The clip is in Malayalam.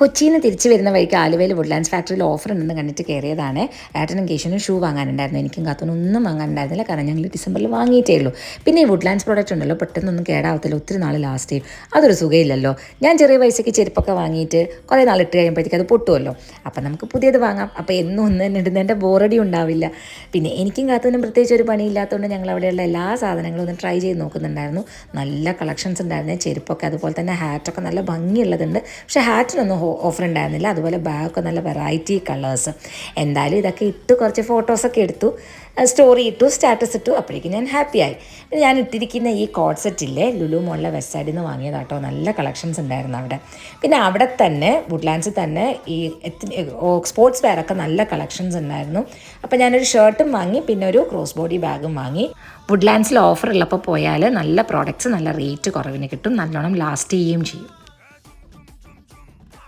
കൊച്ചിയിൽ നിന്ന് തിരിച്ചു വരുന്ന വഴിക്ക് ആലുവയിൽ വുഡ്ലാൻഡ്സ് ഫാക്ടറിയിൽ ഓഫർ ഉണ്ടെന്ന് കണ്ടിട്ട് കയറിയതാണ്. ഏട്ടനും കേശനും ഷൂ വാങ്ങാനുണ്ടായിരുന്നു. എനിക്കും കാത്തോനും ഒന്നും വാങ്ങാനുണ്ടായിരുന്നില്ല. കാരണം ഞങ്ങൾ ഡിസംബറിൽ വാങ്ങിയിട്ടേ ഉള്ളൂ. പിന്നെ ഈ വുഡ്ലാൻഡ്സ് പ്രോഡക്റ്റ് ഉണ്ടല്ലോ പെട്ടെന്നൊന്നും കേടാവത്തില്ല. ഒത്തിരി നാൾ ലാസ്റ്റ് ചെയ്യും. അതൊരു സുഖമില്ലല്ലോ ഞാൻ ചെറിയ പൈസയ്ക്ക് ചെരുപ്പൊക്കെ വാങ്ങിയിട്ട് കുറേ നാൾ ഇട്ട് കഴിയുമ്പോഴത്തേക്ക് അത് പൊട്ടുമല്ലോ അപ്പം നമുക്ക് പുതിയത് വാങ്ങാം. അപ്പോൾ എന്നും ഒന്ന് തന്നെ ഇടുന്നതിന്റെ ബോറടി ഉണ്ടാവില്ല. പിന്നെ എനിക്കും കാത്തോനും പ്രത്യേകിച്ച് ഒരു പണിയില്ലാത്തതുകൊണ്ട് ഞങ്ങൾ അവിടെയുള്ള എല്ലാ സാധനങ്ങളും ഒന്ന് ട്രൈ ചെയ്ത് നോക്കുന്നുണ്ടായിരുന്നു. നല്ല കളക്ഷൻസ് ഉണ്ടായിരുന്നു. ചെരുപ്പൊക്കെ അതുപോലെ തന്നെ ഹാറ്റൊക്കെ നല്ല ഭംഗിയുള്ളതുണ്ട്. പക്ഷേ ഹാറ്റിനൊന്നും ഓഫർ ഉണ്ടായിരുന്നില്ല. അതുപോലെ ബാഗൊക്കെ നല്ല വെറൈറ്റി കളേഴ്സ് എന്തായാലും ഇതൊക്കെ ഇട്ട് കുറച്ച് ഫോട്ടോസൊക്കെ എടുത്തു. സ്റ്റോറി ഇട്ടു സ്റ്റാറ്റസ് ഇട്ടു. അപ്പോഴേക്കും ഞാൻ ഹാപ്പിയായി പിന്നെ ഞാൻ ഇട്ടിരിക്കുന്ന ഈ കോഡ് സെറ്റില്ലേ ലുലു മോളിലെ വെസ്റ്റ് സൈഡിൽ നിന്ന് വാങ്ങിയതാട്ടോ. നല്ല കളക്ഷൻസ് ഉണ്ടായിരുന്നു അവിടെ. പിന്നെ അവിടെ തന്നെ വുഡ്ലാൻഡ്സിൽ തന്നെ ഈ സ്പോർട്സ് വെയറൊക്കെ നല്ല കളക്ഷൻസ് ഉണ്ടായിരുന്നു. അപ്പോൾ ഞാനൊരു ഷർട്ടും വാങ്ങി പിന്നെ ഒരു ക്രോസ് ബോഡി ബാഗും വാങ്ങി. വുഡ്ലാൻഡ്സിൽ ഓഫർ ഉള്ളപ്പോൾ പോയാൽ നല്ല പ്രോഡക്റ്റ്സ് നല്ല റേറ്റ് കുറവിന് കിട്ടും. നല്ലോണം ലാസ്റ്റ് ചെയ്യുകയും ചെയ്യും.